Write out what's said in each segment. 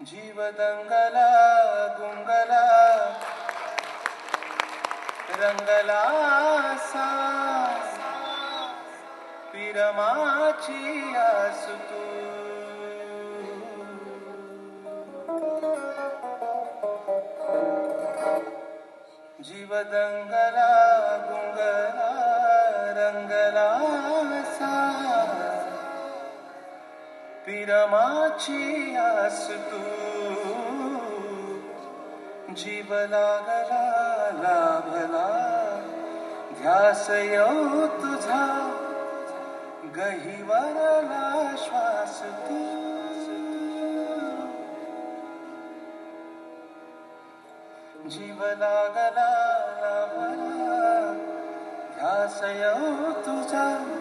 जीव दंगला गुंगला रंगला सा पिरमाची आस तू जीव दंगला पिरमाची आस तू. जीव लागला लाभला ध्यास येऊ तुझा गहिवरला श्वास तू. जीव लागला लाभला ध्यास येऊ तुझा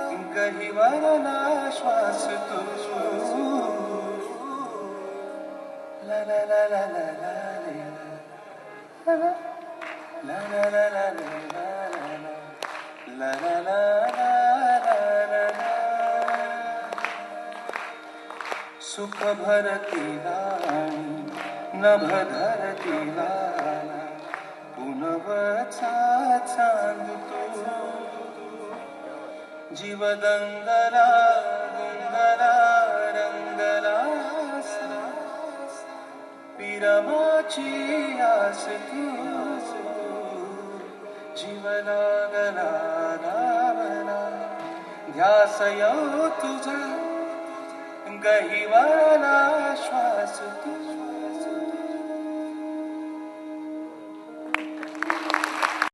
तुझा गहिवरला श्वास तू ला ला ला ला ला ला ला ला La la la la la la la la la la la la la सुख भरतीला नभ धरतीला पुनवचा चांद तू जीव दंगला गुंगला रंगला पिरमाची आस तू. जीवनागला नामना ध्यासयो तुझा गहिवाला